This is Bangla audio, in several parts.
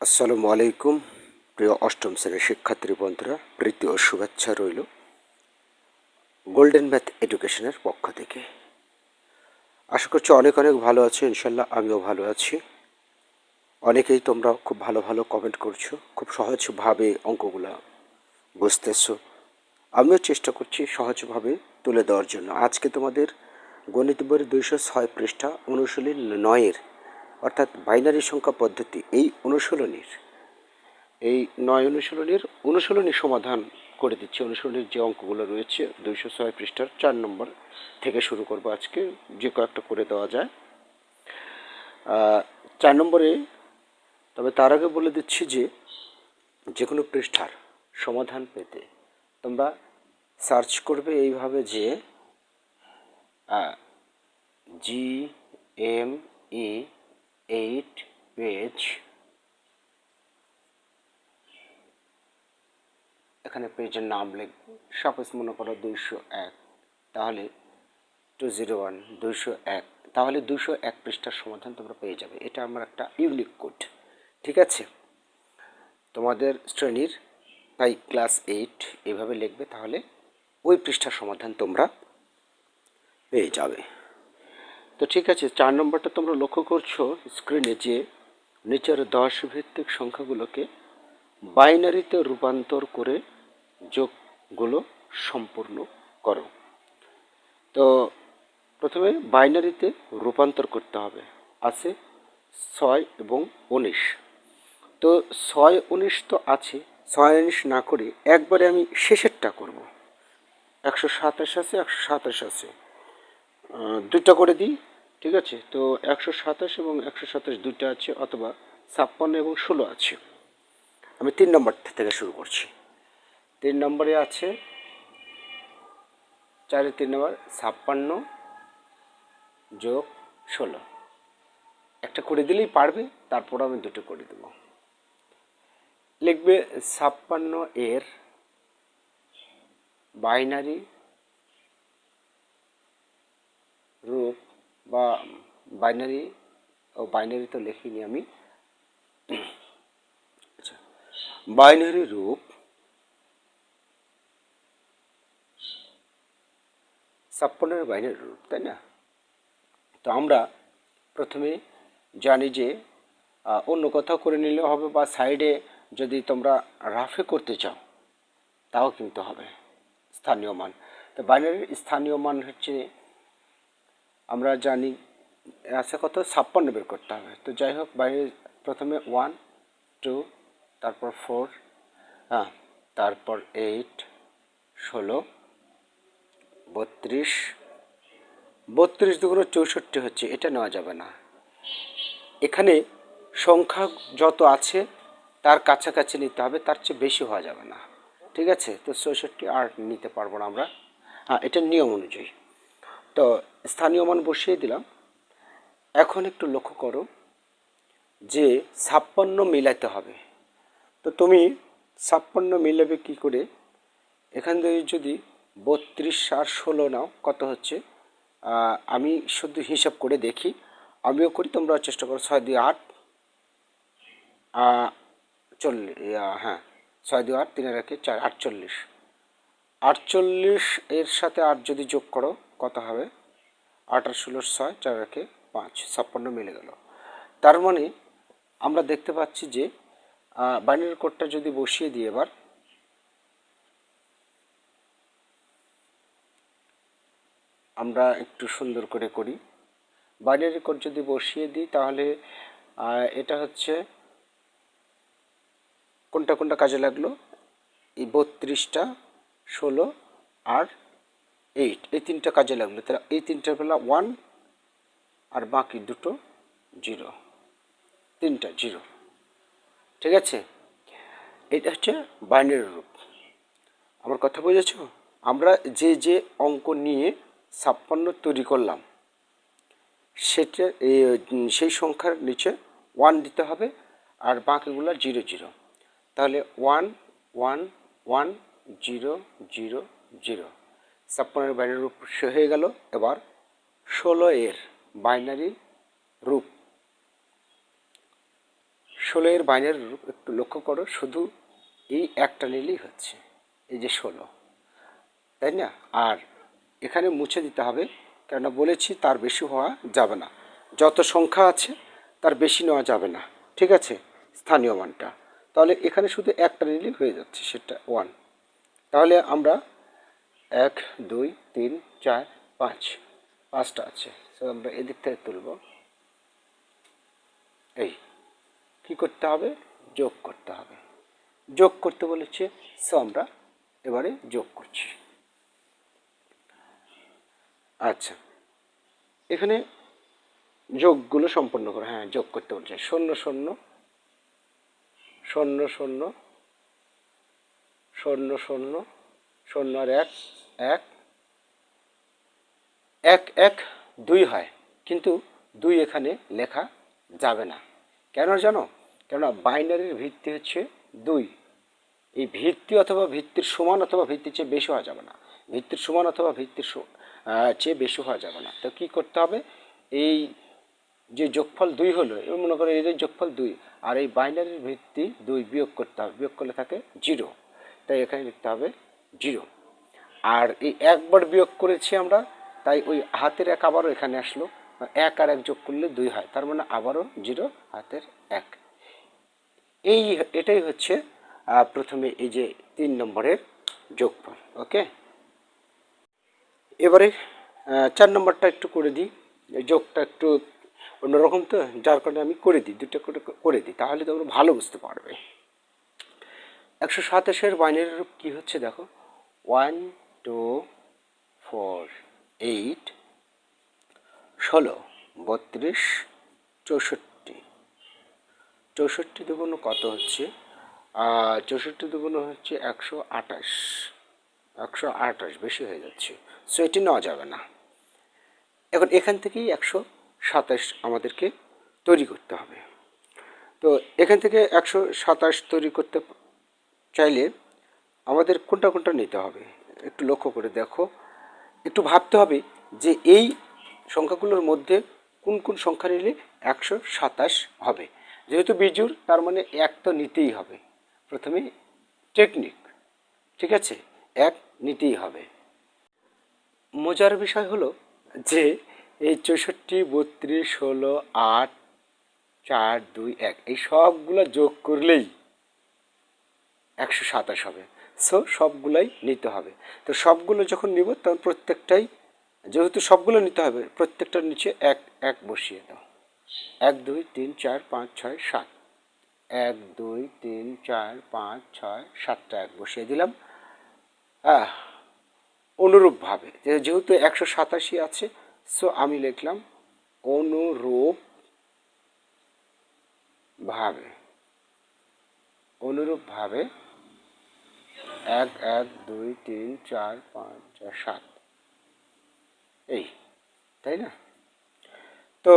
আসসালামু আলাইকুম, প্রিয় অষ্টম শ্রেণির শিক্ষার্থী বন্ধুরা, প্রীতি ও শুভেচ্ছা রইল গোল্ডেন ম্যাথ এডুকেশনের পক্ষ থেকে। আশা করছি অনেক অনেক ভালো আছো ইনশাল্লাহ আমিও ভালো আছি। অনেকেই তোমরা খুব ভালো ভালো কমেন্ট করছ, খুব সহজভাবে অঙ্কগুলো বুঝতেছো। আমিও চেষ্টা করছি সহজভাবে তুলে দেওয়ার জন্য। আজকে তোমাদের গণিত বইয়ের দুইশো ছয় পৃষ্ঠা অনুশীলন নয়ের অর্থাৎ বাইনারি সংখ্যা পদ্ধতি এই অনুশীলনীর, এই নয় অনুশীলনীর অনুশীলনী সমাধান করে দিচ্ছি। অনুশীলনীর যে অঙ্কগুলো রয়েছে, দুইশো ছয় পৃষ্ঠার চার নম্বর থেকে শুরু করব আজকে, যে কয়েকটা করে দেওয়া যায়। চার নম্বরে, তবে তার আগে বলে দিচ্ছি যে যে কোনো পৃষ্ঠার সমাধান পেতে তোমরা সার্চ করবে এইভাবে যে G, M, E eight page এখানে পেজের নাম লিখবে। সাপোজ মনে করো দুইশো এক। তাহলে টু জিরো ওয়ান দুইশো এক। তাহলে দুশো এক পৃষ্ঠার সমাধান তোমরা পেয়ে যাবে। এটা আমার একটা ইউনিক কোড ঠিক আছে? তোমাদের শ্রেণির তাই ক্লাস এইট এভাবে লিখবে, তাহলে ওই পৃষ্ঠার সমাধান তোমরা পেয়ে যাবে। তো ঠিক আছে, চার নম্বরটা তোমরা লক্ষ্য করছ স্ক্রিনে যে নিচের দশ ভিত্তিক সংখ্যাগুলোকে বাইনারিতে রূপান্তর করে যোগগুলো সম্পূর্ণ করো। তো প্রথমে বাইনারিতে রূপান্তর করতে হবে, আছে ছয় এবং উনিশ। তো ছয়, উনিশ তো আছে, ছয়, উনিশ না করে একবারে আমি শেষেরটা করব। একশো সাতাশ আছে, একশো সাতাশ আছে। দুটো করে দিই ঠিক আছে? তো একশো সাতাশ এবং একশো সাতাশ দুটো আছে অথবা ছাপ্পান্ন এবং ষোলো আছে। আমি তিন নম্বর থেকে শুরু করছি। তিন নম্বরে আছে, চারের তিন নম্বর ছাপ্পান্ন যোগ ষোলো। একটা করে দিলেই পারবে, তারপর আমি দুটো করে দেব। লিখবে ছাপ্পান্ন এর বাইনারি রূপ বা বাইনারি ও বাইনারি তো লিখিনি আমি। আচ্ছা বাইনারি রূপ ছাপ্পান্নের বাইনারি রূপ, তাই না? তো আমরা প্রথমে জানি যে অন্য কোথাও করে নিলে হবে বা সাইডে যদি তোমরা রাফে করতে চাও, তাও কিন্তু হবে। স্থানীয় মান। তো বাইনারির স্থানীয় মান হচ্ছে আমরা জানি, আছে কত? ছাপ্পান্ন বের করতে হবে। তো যাই হোক, বাইরে প্রথমে ওয়ান টু তারপর ফোর হ্যাঁ তারপর এইট ষোলো, বত্রিশ বত্রিশ দুগুলো চৌষট্টি হচ্ছে, এটা নেওয়া যাবে না। এখানে সংখ্যা যত আছে, তার কাছাকাছি নিতে হবে, তার চেয়ে বেশি হওয়া যাবে না। ঠিক আছে? তো চৌষট্টি আর নিতে পারব না আমরা। হ্যাঁ এটা নিয়ম অনুযায়ী। তো স্থানীয় মান বসিয়ে দিলাম। এখন একটু লক্ষ্য করো যে ছাপ্পান্ন মিলাতে হবে। তো তুমি ছাপ্পান্ন মিলাবে কি করে? এখান থেকে যদি বত্রিশ আর ষোলো নাও, কত হচ্ছে? আমি শুধু হিসাব করে দেখি। আমিও করি তোমরা চেষ্টা করো। ছয় দুই আট চল্লিশ হ্যাঁ ছয় দুই আট তিনের একে চার, আটচল্লিশ। আটচল্লিশ এর সাথে আট যদি যোগ করো কত হবে? আট আর ষোলো, ছয়, চার, একে পাঁচ, ছাপ্পান্ন মিলে গেল। তার মানে আমরা দেখতে পাচ্ছি যে বাইনারি কোডটা যদি বসিয়ে দিই এবার, আমরা একটু সুন্দর করে করি। বাইনারি কোড যদি বসিয়ে দিই তাহলে এটা হচ্ছে, কোনটা কোনটা কাজে লাগল? এই বত্রিশটা, ষোলো আর এইট এই তিনটা কাজে লাগল। তাহলে এই তিনটার বেলা ওয়ান আর বাকি দুটো জিরো তিনটা জিরো ঠিক আছে? এটা হচ্ছে বাইনারি রূপ। আমার কথা বুঝেছ? আমরা যে যে অঙ্ক নিয়ে ছাপ্পান্ন তৈরি করলাম, সেটা সেই সংখ্যার নিচে ওয়ান দিতে হবে আর বাকিগুলো জিরো জিরো তাহলে one one one zero zero zero ছাপ্পান্নের binary রূপ হয়ে গেল। এবার ষোলো এর বাইনারি রূপ। ষোলো এর বাইনারি রূপ একটু লক্ষ্য করো, শুধু এই একটা নিলেই হচ্ছে, এই যে ষোলো। তাই না? আর এখানে মুছে দিতে হবে, কেননা বলেছি তার বেশি হওয়া যাবে না। যত সংখ্যা আছে, তার বেশি নেওয়া যাবে না। ঠিক আছে? স্থানীয় মানটা। তাহলে এখানে শুধু একটা নিলেই হয়ে যাচ্ছে সেটা ওয়ান তাহলে আমরা এক, দুই, তিন, চার, পাঁচ। পাঁচটা আছে। আমরা এদিক থেকে তুলব। এই। কি করতে হবে? যোগ করতে হবে। যোগ করতে বলেছে সো আমরা এবারে যোগ করছি। আচ্ছা। এখানে যোগগুলো সম্পন্ন করো। হ্যাঁ যোগ করতে বলছে। শূন্য শূন্য শূন্য শূন্য শূন্য শূন্য শূন্য এক এক এক এক, দুই হয়। কিন্তু দুই এখানে লেখা যাবে না। কেন জানো? কেননা বাইনারির ভিত্তি হচ্ছে দুই। এই ভিত্তি অথবা ভিত্তির সমান অথবা ভিত্তির চেয়ে বেশি হওয়া যাবে না। ভিত্তির সমান অথবা ভিত্তির চেয়ে বেশি হওয়া যাবে না। তো কী করতে হবে? এই যে যোগফল দুই হলো, এবার মনে করো এদের যোগফল দুই, আর এই বাইনারির ভিত্তি দুই বিয়োগ করতে হবে। বিয়োগ করলে থাকে জিরো। তাই এখানে লিখতে হবে জিরো। আর এই একবার বিয়োগ করেছি আমরা, তাই ওই হাতের এক আবারও এখানে আসলো। এক আর এক যোগ করলে দুই হয়, তার মানে আবারও জিরো, হাতের এক। এই এটাই হচ্ছে প্রথমে এই যে তিন নম্বরের যোগফল, ওকে? এবারে চার নম্বরটা একটু করে দিই। যোগটা একটু অন্যরকম তো, যার কারণে আমি করে দিই দুটো করে করে দিই, তাহলে তোমরা ভালো বুঝতে পারবে। একশো সাতাশের বাইনারি রূপ কী হচ্ছে দেখো? ওয়ান টু ফোর এইট ষোলো, বত্রিশ, চৌষট্টি। চৌষট্টি দুগুণ কত হচ্ছে? চৌষট্টি দুগুণ হচ্ছে একশো আঠাশ। একশো আঠাশ বেশি হয়ে যাচ্ছে। সো এটি নেওয়া যাবে না। এখন এখান থেকেই একশো সাতাশ আমাদেরকে তৈরি করতে হবে। তো, এখান থেকে একশো সাতাশ তৈরি করতে চাইলে আমাদের কোনটা কোনটা নিতে হবে? একটু লক্ষ্য করে দেখো। একটু ভাবতে হবে যে এই সংখ্যাগুলোর মধ্যে কোন কোন সংখ্যা নিলে একশো সাতাশ হবে। যেহেতু বিজুর তার মানে এক তো নিতেই হবে। প্রথমে টেকনিক ঠিক আছে? এক নিতেই হবে। মজার বিষয় হলো যে এই চৌষট্টি, বত্রিশ, ষোলো, আট, চার, দুই, এক, এই সবগুলো যোগ করলেই একশো সাতাশ হবে। সো সবগুলাই নিতে হবে। তো সবগুলো যখন নিব, তখন প্রত্যেকটাই, যেহেতু সবগুলো নিতে হবে, প্রত্যেকটার নিচে এক এক বসিয়ে দাও। এক, দুই, তিন, চার, পাঁচ, ছয়, সাত। এক, দুই, তিন, চার, পাঁচ, ছয়, সাতটা এক বসিয়ে দিলাম। অনুরূপভাবে যেহেতু একশো সাতাশি আছে সো আমি লিখলাম অনুরূপ ভাবে অনুরূপভাবে এক এক, দুই, তিন, চার, পাঁচ, ছয়, সাত। এই, তাই না? তো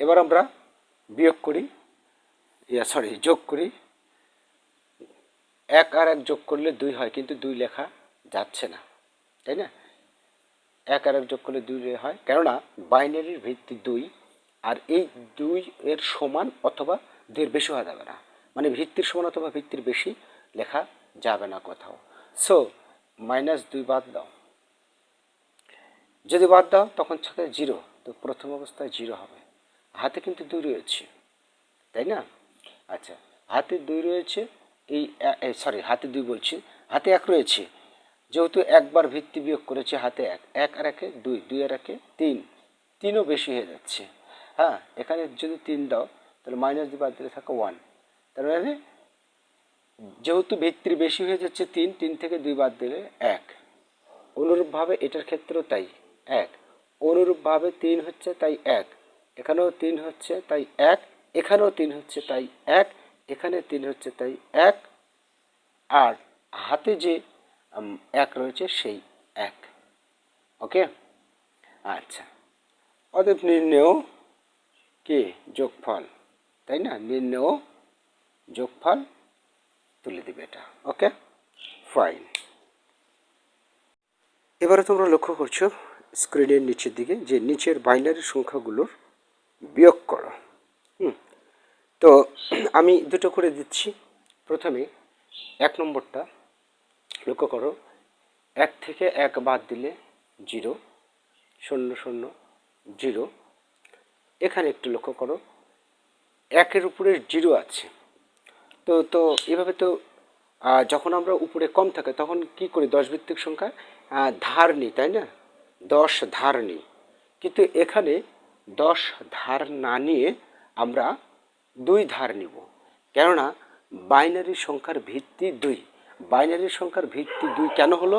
এবার আমরা বিয়োগ করি, ইয়া সরি যোগ করি। এক আর এক যোগ করলে দুই হয়, কিন্তু দুই লেখা যাচ্ছে না, তাই না? এক আর এক যোগ করলে দুই হয়, কেননা বাইনারির ভিত্তি দুই, আর এই দুই এর সমান অথবা দুইয়ের বেশি হওয়া যাবে না। মানে ভিত্তির সমান অথবা ভিত্তির বেশি লেখা যাবে না কোথাও। সো মাইনাস দুই বাদ দাও। যদি বাদ দাও, তখন থাকে জিরো তো প্রথম অবস্থায় জিরো হবে। হাতে কিন্তু দুই রয়েছে, তাই না? আচ্ছা হাতে দুই রয়েছে, এই সরি হাতে দুই বলছি, হাতে এক রয়েছে। যেহেতু একবার ভিত্তি বিয়োগ করেছে, হাতে এক এক আর একে দুই দুই আর একে তিন, তিনও বেশি হয়ে যাচ্ছে। হ্যাঁ এখানে যদি তিন দাও, তাহলে মাইনাস দুই বাদ দিলে থাকে ওয়ান তার মানে যেহেতু ভিত্তির বেশি হয়ে যাচ্ছে তিন তিন থেকে দুই বাদ দিলে এক। অনুরূপভাবে এটার ক্ষেত্রেও তাই, এক। অনুরূপভাবে তিন হচ্ছে তাই এক। এখানেও তিন হচ্ছে তাই এক, এখানেও তিন হচ্ছে তাই এক, এখানে তিন হচ্ছে তাই এক। আর হাতে যে এক রয়েছে সেই এক। ওকে? আচ্ছা। অতএব নির্ণেয় কি? যোগফল। তাই না? নির্ণেয় যোগফল। তুলে দিবে এটা ওকে ফাইন এবারে তোমরা লক্ষ্য করছ স্ক্রিনের নিচের দিকে, যে নিচের বাইনারি সংখ্যাগুলোর বিয়োগ করো। হুম। তো আমি দুটো করে দিচ্ছি। প্রথমে এক নম্বরটা লক্ষ্য করো, এক থেকে এক বাদ দিলে জিরো, শূন্য শূন্য, জিরো। এখানে একটু লক্ষ্য করো, একের উপরে জিরো আছে। তো তো এভাবে তো যখন আমরা উপরে কম থাকে, তখন কি করি? দশ ভিত্তিক সংখ্যা ধার নিই, তাই না? দশ ধার নিই। কিন্তু এখানে দশ ধার না নিয়ে আমরা দুই ধার নিব। কেননা বাইনারি সংখ্যার ভিত্তি দুই। বাইনারি সংখ্যার ভিত্তি দুই কেন হলো?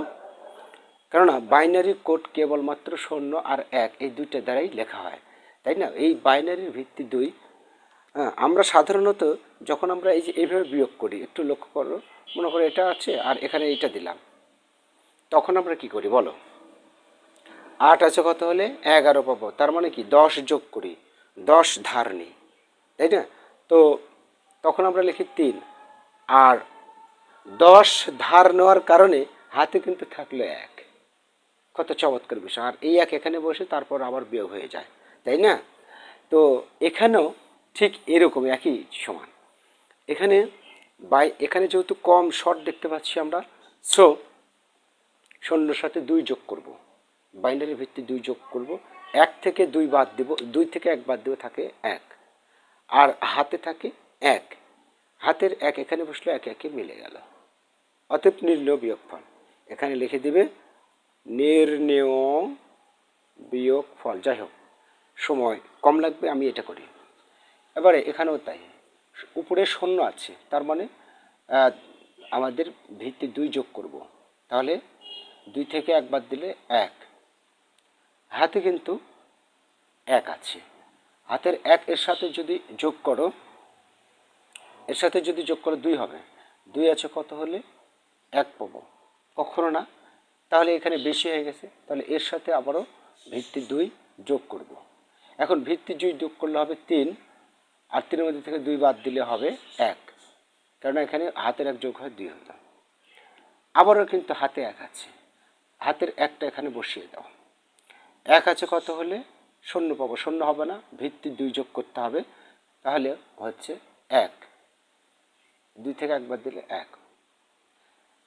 কেননা বাইনারি কোড কেবলমাত্র শূন্য আর এক, এই দুইটা দ্বারাই লেখা হয়, তাই না? এই বাইনারির ভিত্তি দুই হ্যাঁ আমরা সাধারণত যখন আমরা এই যে এইভাবে বিয়োগ করি, একটু লক্ষ্য করো, মনে করো এটা আছে আর এখানে এটা দিলাম। তখন আমরা কি করি বলো? আট আছে কত হলে? এগারো পাবো। তার মানে কি? দশ যোগ করি। দশ ধার নিই তাই না? তো তখন আমরা লিখি তিন। আর দশ ধার নেওয়ার কারণে হাতে কিন্তু থাকল এক। কত চমৎকার বিষয়। আর এই এক এখানে বসে তারপর আবার বিয়োগ হয়ে যায়। তাই না? তো এখানেও ঠিক এরকম, একই সমান। এখানে বাই এখানে যেহেতু কম শর্ট দেখতে পাচ্ছি আমরা সো শূন্যর সাথে দুই যোগ করব। বাইনারি ভিত্তি দুই যোগ করব। এক থেকে দুই বাদ দেব, দুই থেকে এক বাদ দেবো থাকে এক। আর হাতে থাকে এক। হাতের এক এখানে বসলে এক একে মিলে গেল। অতএব নির্ণয় বিয়োগফল। এখানে লিখে দেবে, নির্ণেয় বিয়োগফল। যাই হোক, সময় কম লাগবে, আমি এটা করি। এবারে এখানেও তাই। উপরে শূন্য আছে, তার মানে আমাদের ভিত্তি দুই যোগ করব। তাহলে দুই থেকে একবার দিলে এক। হাতে কিন্তু এক আছে। হাতের এক এর সাথে যদি যোগ করো, এর সাথে যদি যোগ করো দুই হবে। দুই আছে কত হলে? এক পাবো। কখনো না। তাহলে এখানে বেশি হয়ে গেছে। তাহলে এর সাথে আবারও ভিত্তি দুই যোগ করব। এখন ভিত্তি দুই যোগ করলে হবে তিন। আর তিনের মধ্যে থেকে দুই বাদ দিলে হবে এক। কারণ এখানে হাতের এক যোগ হয় দুই হতো আবারও কিন্তু হাতে এক আছে। হাতের একটা এখানে বসিয়ে দাও। এক আছে কত হলে? শূন্য পাবো। শূন্য হবে না। ভিত্তি দুই যোগ করতে হবে। তাহলে হচ্ছে এক। দুই থেকে একবার দিলে এক।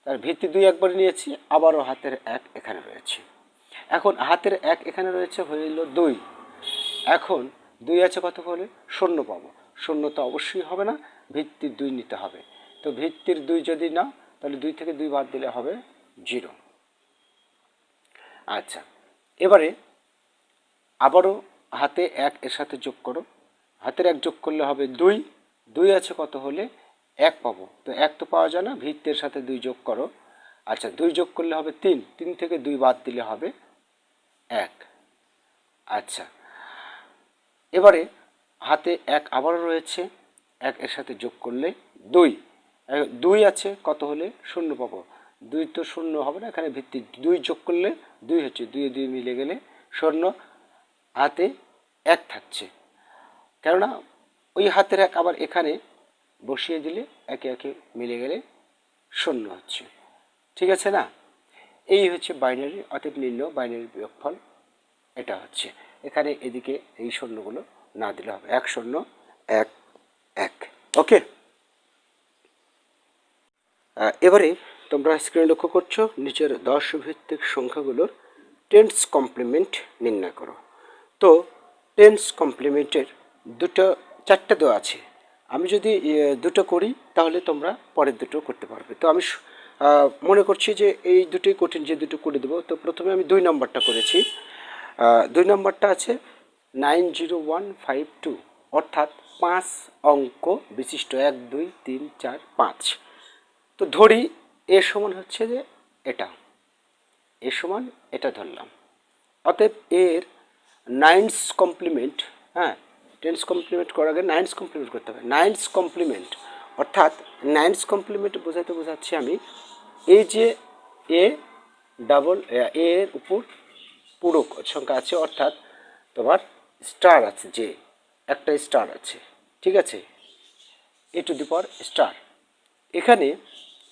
তার ভিত্তি দুই একবার নিয়েছি, আবারও হাতের এক এখানে রয়েছে। এখন হাতের এক এখানে রয়েছে হইল দুই। এখন দুই আছে কত হলে শূন্য পাবো। শূন্য তো অবশ্যই হবে না, ভিত্তির দুই নিতে হবে। তো ভিত্তির দুই যদি না, তাহলে দুই থেকে দুই বাদ দিলে হবে জিরো। আচ্ছা এবারে আবারও হাতে এক এর সাথে যোগ করো। হাতের এক যোগ করলে হবে দুই। দুই আছে কত হলে? এক পাবো। তো এক তো পাওয়া যায় না, ভিত্তের সাথে দুই যোগ করো। আচ্ছা দুই যোগ করলে হবে তিন। তিন থেকে দুই বাদ দিলে হবে এক। আচ্ছা এবারে হাতে এক আবারও রয়েছে, এক এর সাথে যোগ করলে দুই। দুই আছে, কত হলে? শূন্য পাবো। দুই তো শূন্য হবে না, এখানে ভিত্তি দুই যোগ করলে দুই হচ্ছে দুই দুই মিলে গেলে শূন্য। হাতে এক থাকছে। কেননা ওই হাতের এক আবার এখানে বসিয়ে দিলে একে একে মিলে গেলে শূন্য হচ্ছে। ঠিক আছে না? এই হচ্ছে বাইনারি, অতএব নিম্ন বাইনারি বিয়োগফল এটা হচ্ছে। এখানে এদিকে এই শূন্যগুলো না দিলে হবে। এক শূন্য, এক এক। ওকে? এবারে তোমরা স্ক্রিনে লক্ষ্য করছ, নিচের দশ ভিত্তিক সংখ্যাগুলোর টেন্স কমপ্লিমেন্ট নির্ণয় করো। তো টেন্স কমপ্লিমেন্টের দুটো, চারটে দেওয়া আছে। আমি যদি দুটো করি, তাহলে তোমরা পরের দুটো করতে পারবে। তো আমি মনে করছি যে এই দুটোই কঠিন, যে দুটো করে দেবো। তো প্রথমে আমি দুই নম্বরটা করেছি। দুই নম্বরটা আছে nine zero one five two, অর্থাৎ পাঁচ অঙ্ক বিশিষ্ট, এক, দুই, তিন, চার, পাঁচ। তো ধরি, এ সমান হচ্ছে যে এটা। এ সমান এটা ধরলাম। অতএব এর নাইনস কমপ্লিমেন্ট হ্যাঁ টেন্স কমপ্লিমেন্ট করার আগে নাইনস কমপ্লিমেন্ট করতে হবে। নাইনস কমপ্লিমেন্ট, অর্থাৎ নাইনস কমপ্লিমেন্ট বোঝাতে বোঝাচ্ছি আমি, এই যে এ, ডাবল এর উপর পূরক সংখ্যা আছে, অর্থাৎ তোমার স্টার আছে, যে একটা স্টার আছে, ঠিক আছে? A to the power star এখানে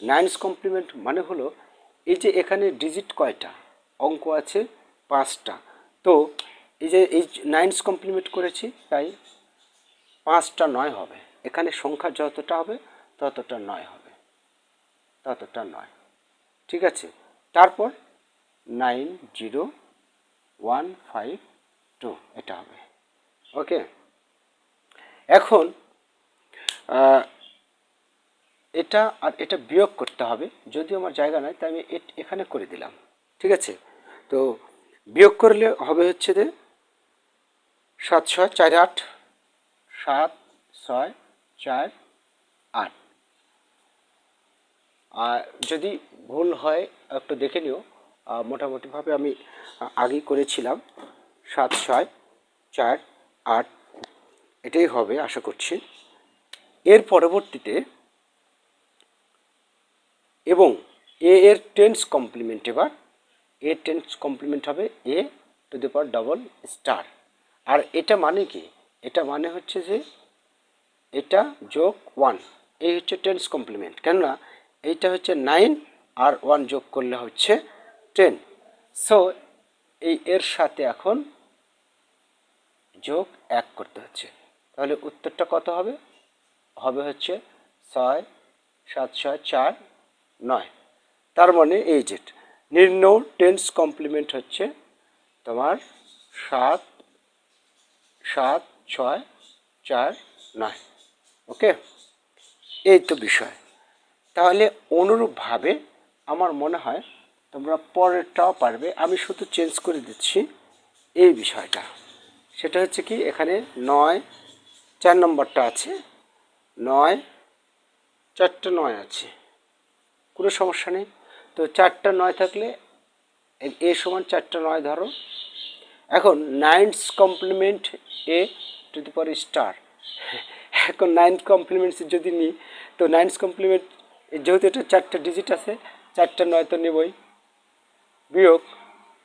নাইনস কমপ্লিমেন্ট মানে হলো এই যে এখানে ডিজিট কয়টা? অঙ্ক আছে পাঁচটা। তো এই যে এই নাইনস কমপ্লিমেন্ট করেছি, তাই পাঁচটা নয় হবে। এখানে সংখ্যা যতটা হবে, ততটা নয় হবে। ততটা নয়। ঠিক আছে? তারপর nine zero one five two এটা হবে। ওকে এখন এটা আর এটা বিয়োগ করতে হবে, যদিও আমার জায়গা নাই, তাই আমি এখানে করে দিলাম। ঠিক আছে? তো বিয়োগ করলে হবে হচ্ছে যে সাত ছয়, চার আট, সাত ছয়, চার আট। আর যদি ভুল হয়, একটু দেখে নিও। মোটামুটিভাবে আমি আগেই করেছিলাম। সাত, ছয়, চার, আট, এটাই হবে আশা করছি। এর পরবর্তীতে এবং এ এর টেন্স কমপ্লিমেন্ট এবার এ টেন্স কমপ্লিমেন্ট হবে A to the power double star আর এটা মানে কি? এটা মানে হচ্ছে যে এটা যোগ ওয়ান এই হচ্ছে টেন্স কমপ্লিমেন্ট কেননা এইটা হচ্ছে নাইন আর ওয়ান যোগ করলে হচ্ছে টেন। সো এই এর সাথে এখন যোগ এক করতে হচ্ছে। তাহলে উত্তরটা কত হবে? হবে হচ্ছে ছয়, সাত, ছয়, চার, নয়। তার মানে এই যে নিম্ন টেন্স কমপ্লিমেন্ট হচ্ছে তোমার সাত সাত, ছয়, চার, নয়। ওকে? এই তো বিষয়। তাহলে অনুরূপভাবে আমার মনে হয় তোমরা পরেরটাও পারবে। আমি শুধু চেঞ্জ করে দিচ্ছি এই বিষয়টা। সেটা হচ্ছে কি, এখানে নয়, চার নম্বরটা আছে। নয়, চারটে নয় আছে। কোনো সমস্যা নেই। তো চারটা নয় থাকলে, এ- সমান চারটা নয় ধরো। এখন nines complement A to the power star এখন নাইন্থ কমপ্লিমেন্টস যদি নিই, তো নাইনস কমপ্লিমেন্ট যেহেতু এটা চারটা ডিজিট আছে, চারটা নয় তো নেবই। বিয়োগ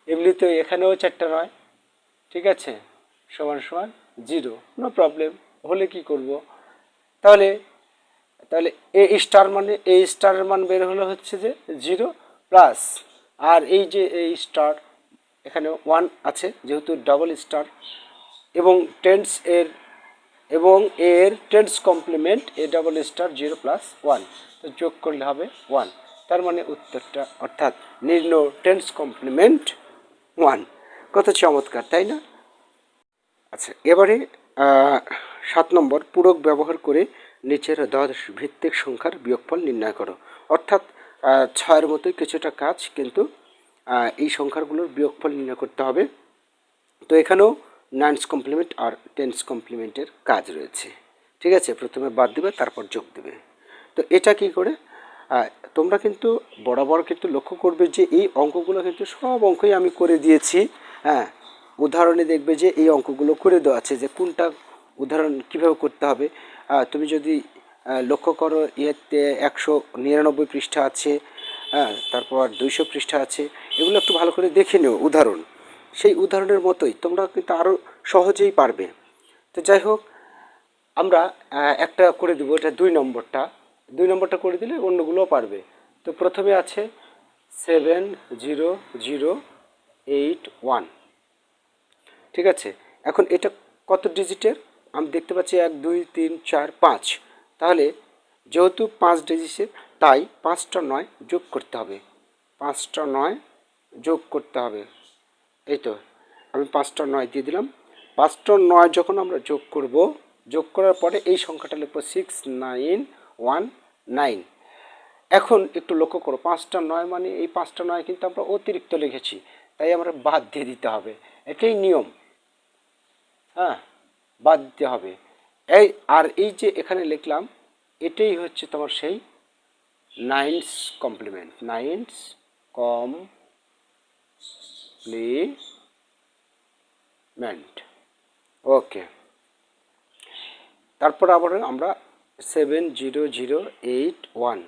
এমনিতে এখানেও চারটা নয়, ঠিক আছে? সমান সমান জিরো নো প্রবলেম হলে কি করব? তাহলে তাহলে এ স্টার মানে এই স্টারের মান বের হলো হচ্ছে যে জিরো প্লাস আর এই যে এই স্টার এখানে ওয়ান আছে, যেহেতু ডাবল স্টার এবং টেন্স এর, এবং এর tens complement A double star zero plus one তো যোগ করলে হবে ওয়ান তার মানে উত্তরটা, অর্থাৎ নির্ণ টেন্স কমপ্লিমেন্ট ওয়ান। কত চমৎকার, তাই না? আচ্ছা এবারে সাত নম্বর, পূরক ব্যবহার করে নিচের দশ ভিত্তিক সংখ্যার বিয়োগফল নির্ণয় করো। অর্থাৎ ছয়ের মতোই কিছুটা কাজ, কিন্তু এই সংখ্যাগুলোর বিয়োগফল নির্ণয় করতে হবে। তো এখানেও নাইনস কমপ্লিমেন্ট আর টেন্স কমপ্লিমেন্টের কাজ রয়েছে। ঠিক আছে, প্রথমে বাদ দেবে, তারপর যোগ দেবে। তো এটা কি করে? তোমরা কিন্তু বরাবর কিন্তু লক্ষ্য করবে যে এই অঙ্কগুলো কিন্তু সব অঙ্কই আমি করে দিয়েছি। হ্যাঁ উদাহরণে দেখবে যে এই অঙ্কগুলো করে দেওয়া আছে যে কোনটা উদাহরণ কীভাবে করতে হবে। তুমি যদি লক্ষ্য করো ইয়েতে একশো নিরানব্বই পৃষ্ঠা আছে হ্যাঁ তারপর দুইশো পৃষ্ঠা আছে, এগুলো একটু ভালো করে দেখে নিও উদাহরণ। সেই উদাহরণের মতোই তোমরা কিন্তু আরও সহজেই পারবে। তো যাই হোক, আমরা একটা করে দেবো, এটা দুই নম্বরটা। দুই নম্বরটা করে দিলে অন্যগুলোও পারবে। তো প্রথমে আছে seven zero zero eight one. ঠিক আছে? এখন এটা কত ডিজিটের? আমি দেখতে পাচ্ছি এক, দুই, তিন, চার, পাঁচ। তাহলে যেহেতু পাঁচ ডিজিটের, তাই পাঁচটা নয় যোগ করতে হবে। পাঁচটা নয় যোগ করতে হবে। এই তো, আমি পাঁচটা নয় দিয়ে দিলাম। পাঁচটা নয় যখন আমরা যোগ করব, যোগ করার পরে এই সংখ্যাটা লিখব সিক্স নাইন ওয়ান নাইন এখন একটু লক্ষ্য করো, পাঁচটা নয় মানে এই পাঁচটা নয় কিন্তু আমরা অতিরিক্ত লিখেছি, তাই আমরা বাদ দিয়ে দিতে হবে। এটাই নিয়ম। হ্যাঁ বাদ দিতে হবে। এই আর এই যে এখানে লিখলাম, এটাই হচ্ছে তোমার সেই nines complement nines complement okay তারপর আবার আমরা seven zero zero eight one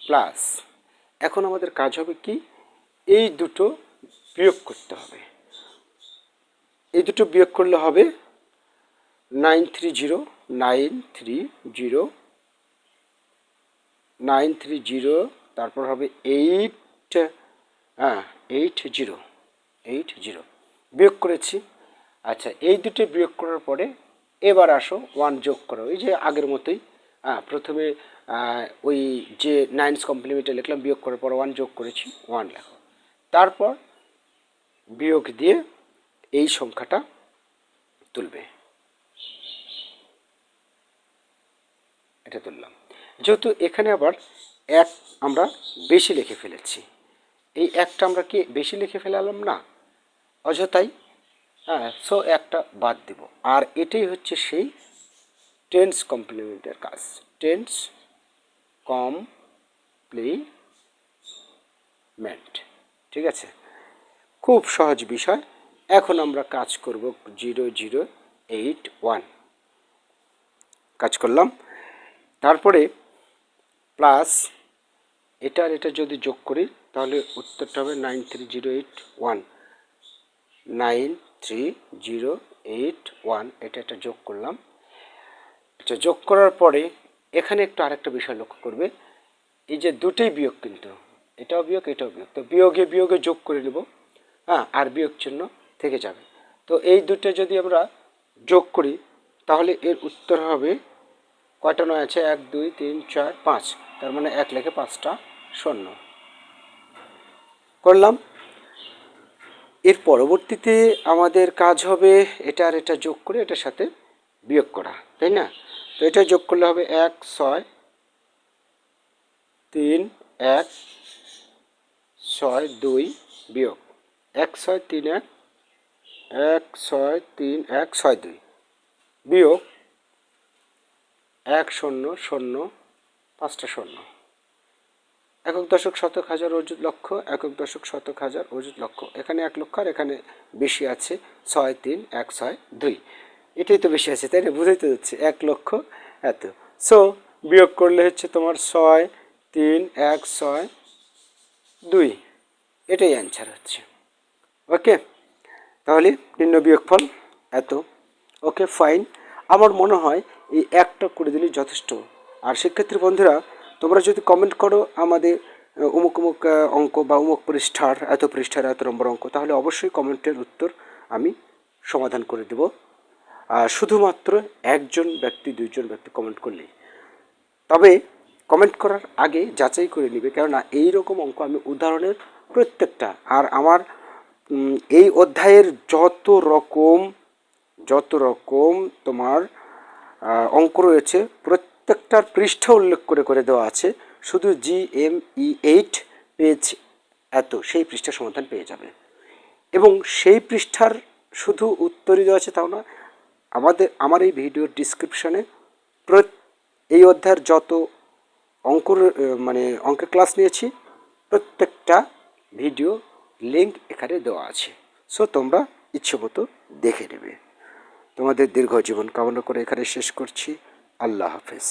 plus এখন আমাদের কাজ হবে কি? এই দুটো বিয়োগ করতে হবে। এই দুটো বিয়োগ করলে হবে nine three zero nine three zero nine three zero তারপর হবে এইট হ্যাঁ এইট জিরো এইট জিরো বিয়োগ করেছি। আচ্ছা এই দুটো বিয়োগ করার পরে এবার আসো ওয়ান যোগ করো। এই যে আগের মতোই হ্যাঁ প্রথমে ওই যে নাইনস কমপ্লিমেন্টে লিখলাম, বিয়োগ করার পর ওয়ান যোগ করেছি ওয়ান লেখো। তারপর বিয়োগ দিয়ে এই সংখ্যাটা তুলবে। এটা তুললাম। যেহেতু এখানে আবার এক আমরা বেশি লিখে ফেলেছি, এই একটা আমরা কি বেশি লিখে ফেলালাম? না। অযথাই হ্যাঁ সো একটা বাদ দিব। আর এটাই হচ্ছে সেই টেন্স কমপ্লিমেন্টের কাজ। টেন্স কমপ্লিমেন্ট ঠিক আছে? খুব সহজ বিষয়। এখন আমরা কাজ করব জিরো জিরো এইট ওয়ান। কাজ করলাম। তারপরে প্লাস এটা আর এটা যদি যোগ করি, তাহলে উত্তরটা হবে nine three zero eight one. Nine three zero eight one এটা একটা যোগ করলাম। আচ্ছা যোগ করার পরে এখানে একটু আরেকটা বিষয় লক্ষ্য করবে। এই যে দুটোই বিয়োগ কিন্তু, এটাও বিয়োগ এটাও বিয়োগ। তো বিয়োগে বিয়োগে যোগ করে নেব হ্যাঁ আর বিয়োগ চিহ্ন থেকে যাবে। তো এই দুটো যদি আমরা যোগ করি, তাহলে এর উত্তর হবে কয়টা নয় আছে? এক, দুই, তিন, চার, পাঁচ। তার মানে এক লেখে পাঁচটা শূন্য। করলাম। এর পরবর্তীতে আমাদের কাজ হবে এটা আর এটা যোগ করে এটার সাথে বিয়োগ করা, তাই না? তো এটা যোগ করলে হবে এক, ছয়, তিন, এক, ছয়, দুই, বিয়োগ। এক, ছয়, তিন, এক এক, ছয়, তিন, এক, ছয়, দুই, বিয়োগ এক শূন্য শূন্য, পাঁচটা শূন্য। একক দশক শতক হাজার অযুত লক্ষ, একক দশক শতক হাজার অযুত লক্ষ। এখানে এক লক্ষ আর এখানে বেশি আছে, ছয় তিন, এক, ছয়, দুই। এটাই তো বেশি আছে, তাই না? বুঝাই তো যাচ্ছে, এক লক্ষ এত। সো বিয়োগ করলে হচ্ছে তোমার ছয়, তিন, এক, ছয়, দুই। এটাই অ্যান্সার হচ্ছে। ওকে তাহলে নিম্ন বিয়োগফল এত। ওকে ফাইন আমার মনে হয় এই একটা করে দিলেই যথেষ্ট। আর শিক্ষার্থী বন্ধুরা তোমরা যদি কমেন্ট করো আমাদের অমুক অমুক অঙ্ক বা অমুক পৃষ্ঠার, এত পৃষ্ঠার এত নম্বর অঙ্ক, তাহলে অবশ্যই কমেন্টের উত্তর আমি সমাধান করে দেব। শুধুমাত্র একজন ব্যক্তি, দুইজন ব্যক্তি কমেন্ট করলেই। তবে কমেন্ট করার আগে যাচাই করে নিবে, কেননা এই রকম অঙ্ক আমি উদাহরণের প্রত্যেকটা। আর আমার এই অধ্যায়ের যত রকম যত রকম তোমার অঙ্ক রয়েছে প্রত্যেকটার পৃষ্ঠা উল্লেখ করে করে দেওয়া আছে। শুধু G M E eight page এত, সেই পৃষ্ঠার সমাধান পেয়ে যাবে। এবং সেই পৃষ্ঠার শুধু উত্তরই দেওয়া আছে তাও না, আমাদের, আমার এই ভিডিওর ডিসক্রিপশনে এই অধ্যায়ের যত অঙ্কর মানে অঙ্কের ক্লাস নিয়েছি, প্রত্যেকটা ভিডিও লিঙ্ক এখানে দেওয়া আছে। সো তোমরা ইচ্ছে মতো দেখে নেবে। তোমাদের দীর্ঘ জীবন কামনা করে এখানে শেষ করছি। আল্লাহ হাফেজ।